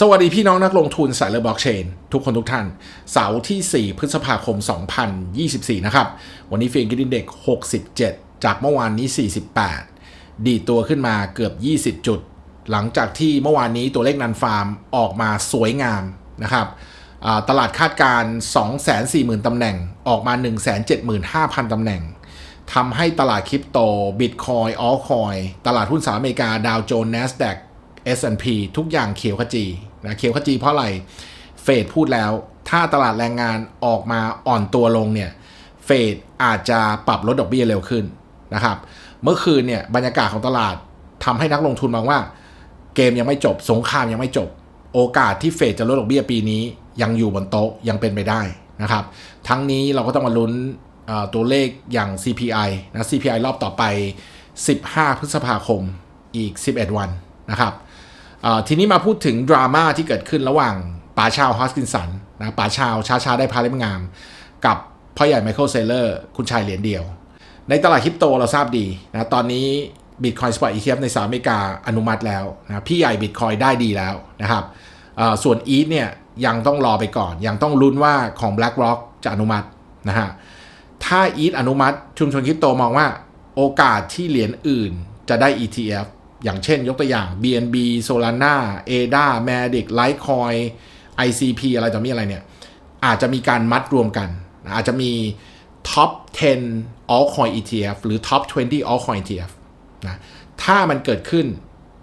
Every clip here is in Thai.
สวัสดีพี่น้องนักลงทุนสายเรือบล็อกเชนทุกคนทุกท่าน เสาร์ที่ 4 พฤษภาคม 2024 นะครับ วันนี้เฟียงกินเด็ก 67 จากเมื่อวานนี้ 48 ดีตัวขึ้นมาเกือบ 20 จุด หลังจากที่เมื่อวานนี้ตัวเลขนันฟาร์มออกมาสวยงามนะครับตลาดคาดการณ์240,000 ตำแหน่งออกมา 175,000 ตำแหน่งทำให้ตลาดคริปโตบิตคอยออลคอยตลาดหุ้นสหรัฐอเมริกาดาวโจนส์ NASDAQ S&P ทุกอย่างเขียวขจีนะเขียวขจีเพราะอะไร เฟดพูดแล้ว ถ้าตลาดแรงงานออกมาอ่อนตัวลงเนี่ย เฟดอาจจะปรับลดดอกเบี้ยเร็วขึ้นนะครับ เมื่อคืนเนี่ยบรรยากาศของตลาดทำให้นักลงทุนมองว่า เกมยังไม่จบ สงครามยังไม่จบ โอกาสที่เฟดจะลดดอกเบี้ยปีนี้ยังอยู่บนโต๊ะยังเป็นไปได้นะครับ ทั้งนี้เราก็ต้องมาลุ้นตัวเลขอย่าง CPI นะ CPI รอบต่อไป 15 พฤษภาคมอีก 11 วันนะครับ ทีนี้มาพูดถึงดราม่าที่เกิดขึ้นระหว่างป๋าชาวฮอสกินสันนะป๋าชาวชาชาได้พาเล่มงาม กับพ่อใหญ่ไมเคิลเซเลอร์คุณชายเหรียญเดียว ในตลาดคริปโตเราทราบดีนะตอนนี้ Bitcoin Spot ETF ในสหรัฐอเมริกาอนุมัติแล้วนะพี่ใหญ่ Bitcoin ได้ดีแล้วนะครับส่วน ETH เนี่ยยังต้องรอไปก่อน ยังต้องลุ้นว่าของ BlackRock จะอนุมัตินะฮะถ้า ETH อนุมัติชุมชนคริปโตมองว่าโอกาสที่เหรียญอื่นจะได้ ETF อย่างเช่นยกตัวอย่าง BNB Solana ADA Matic Litecoin ICP อะไรต่อมีอะไรเนี่ย อาจจะมีการมัดรวมกัน อาจจะมี top 10 altcoin ETF หรือ top 20 altcoin ETF นะถ้ามันเกิดขึ้น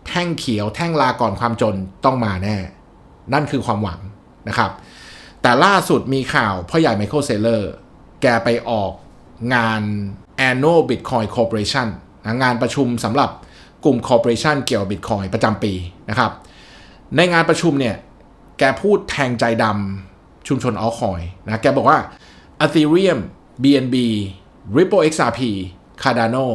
แท่งเขียวแท่งลาก่อนความจนต้องมาแน่ นั่นคือความหวังนะครับ แต่ล่าสุดมีข่าวพ่อใหญ่ไมเคิลเซเลอร์แกไปออกงาน Annual Bitcoin Corporation นะงานประชุมสำหรับ กลุ่ม Corporation เกี่ยวกับ Bitcoin ประจำปีนะครับในงานประชุมเนี่ยแกพูดแทงใจดำชุมชนออคอยนะแกบอกว่า Ethereum BNB Ripple XRP Cardano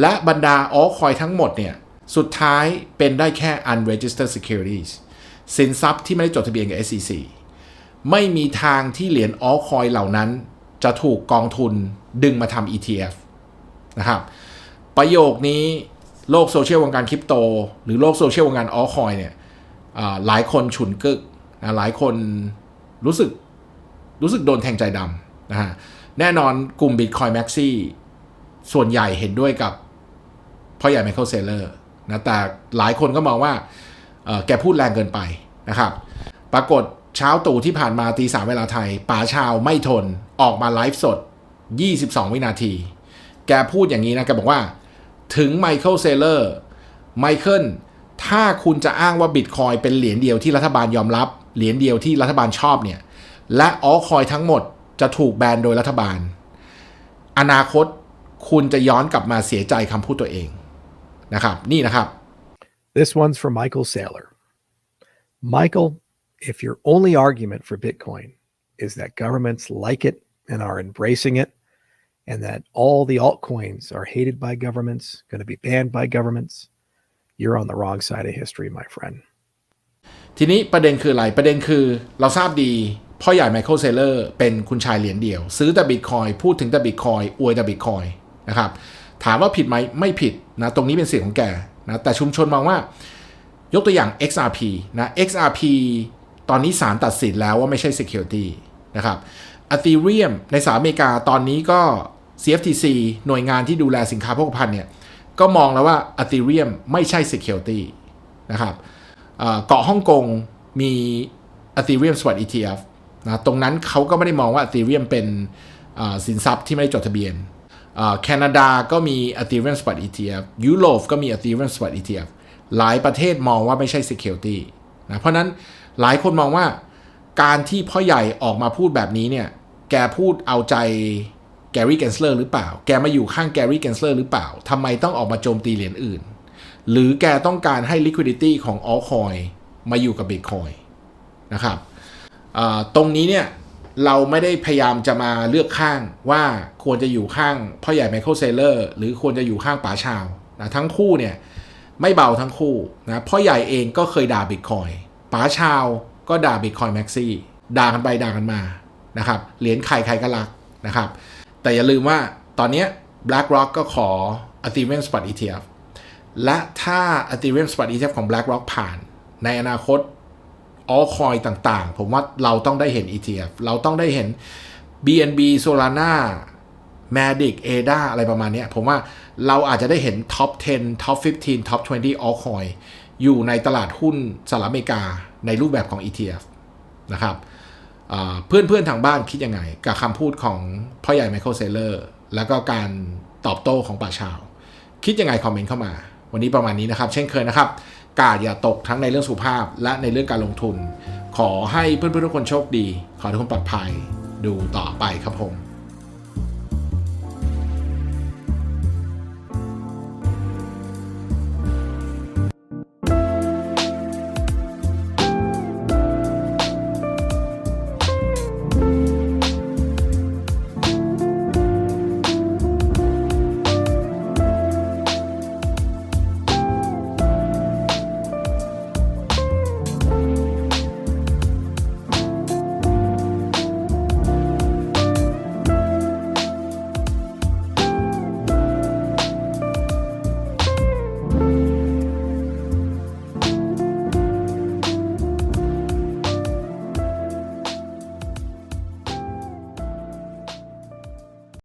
และบรรดาออคอยทั้งหมดเนี่ยสุดท้ายเป็นได้แค่ unregistered securities สินทรัพย์ที่ไม่ได้จดทะเบียนกับ SEC ไม่มีทางที่เหรียญออคอยเหล่านั้น จะถูกกองทุนดึงมาทำ ETF นะครับ ประโยคนี้ โลกโซเชียลวงการคริปโต หรือโลกโซเชียลวงการออคอยเนี่ยหลายคนฉุนกึกนะหลายคนรู้สึกรู้สึกโดนแทงใจดำนะฮะแน่นอนกลุ่ม Bitcoin Maxi ส่วนใหญ่เห็นด้วยกับพ่อใหญ่ไมเคิลเซเลอร์นะแต่หลายคนก็มองว่าแกพูดแรงเกินไปนะครับ ปรากฏเช้าตู่ที่ผ่านมาตีสามเวลาไทยป๋าชาวไม่ทนออกมาไลฟ์สด 22 วินาที แกพูดอย่างนี้นะ แกบอกว่า ถึงไมเคิลเซเลอร์ไมเคิลถ้าคุณจะอ้างว่าบิตคอยเป็นเหรียญเดียวที่รัฐบาลยอมรับ เหรียญเดียวที่รัฐบาลชอบเนี่ย และออลคอยทั้งหมดจะถูกแบนโดยรัฐบาล อนาคตคุณจะย้อนกลับมาเสียใจคำพูดตัวเองนะครับนี่นะครับ This one's from Michael Saylor. Michael, if your only argument for Bitcoin is that governments like it and are embracing it, and that all the altcoins are hated by governments, going to be banned by governments, you're on the wrong side of history, my friend. ทีนี้ประเด็นคืออะไร ประเด็นคือเราทราบดี พ่อใหญ่ไมเคิลเซเลอร์เป็นคุณชายเหรียญเดียว ซื้อแต่บิตคอยพูดถึงแต่บิตคอยอวยแต่บิตคอยนะครับ ถามว่าผิดไหมไม่ผิดนะตรงนี้เป็นเสียงของแกนะแต่ชุมชนมองว่ายกตัวอย่าง XRP นะ XRP ตอนนี้ศาลตัดสินแล้วว่าไม่ใช่ security นะครับ Ethereum ในสหรัฐอเมริกาตอนนี้ก็ CFTC หน่วยงานที่ดูแลสินค้าโภคภัณฑ์เนี่ยก็มองแล้วว่า Ethereum ไม่ใช่ security นะครับเกาะฮ่องกงมี Ethereum Spot ETF นะตรงนั้นเขาก็ไม่ได้มองว่า Ethereum เป็นสินทรัพย์ที่ไม่ได้จดทะเบียนแคนาดาก็มี Ethereum Spot ETF ยุโรปก็มี Ethereum Spot ETF หลายประเทศมองว่าไม่ใช่ security นะเพราะนั้นหลายคนมองว่าการที่พ่อใหญ่ออกมาพูดแบบนี้เนี่ยแกพูดเอาใจ แกรี่เกนเลอร์หรือเปล่า แกมาอยู่ข้างแกรี่เกนเลอร์หรือเปล่า ทำไมต้องออกมาโจมตีเหรียญอื่น หรือแกต้องการให้ liquidity ของ altcoin มาอยู่กับ Bitcoin นะครับตรงนี้เนี่ยเราไม่ได้พยายามจะมาเลือกข้างว่าควรจะอยู่ข้างพ่อใหญ่ไมเคิลเซเลอร์หรือควรจะอยู่ข้างป๋าชาวนะทั้งคู่เนี่ยไม่เบาทั้งคู่นะพ่อใหญ่เองก็เคยด่าบิตคอยป๋าชาวก็ด่าบิตคอยแม็กซี่ด่ากันไปด่ากันมานะครับเหรียญใครใครก็รักนะครับ แต่อย่าลืมว่าตอนนี้ BlackRock ก็ขอ Ethereum Spot ETF และถ้า Ethereum Spot ETF ของ BlackRock ผ่าน ในอนาคต all coin ต่างๆ ผมว่าเราต้องได้เห็น ETF เราต้องได้เห็น BNB Solana Matic ADA อะไรประมาณนี้ผมว่าเราอาจจะได้เห็น Top 10 Top 15 Top 20 all coin อยู่ในตลาดหุ้นสหรัฐอเมริกาในรูปแบบของ ETF นะครับ เพื่อนเพื่อนๆทางบ้านคิดยังไง กับคำพูดของพ่อใหญ่ไมเคิลเซเลอร์แล้วก็การตอบโต้ของป่าชาว คิดยังไงคอมเมนต์เข้ามา วันนี้ประมาณนี้นะครับ เช่นเคยนะครับ กาดอย่าตกทั้งในเรื่องสุขภาพ และในเรื่องการลงทุน ขอให้เพื่อนๆทุกคนโชคดี ขอทุกคนปลอดภัยดูต่อไปครับผม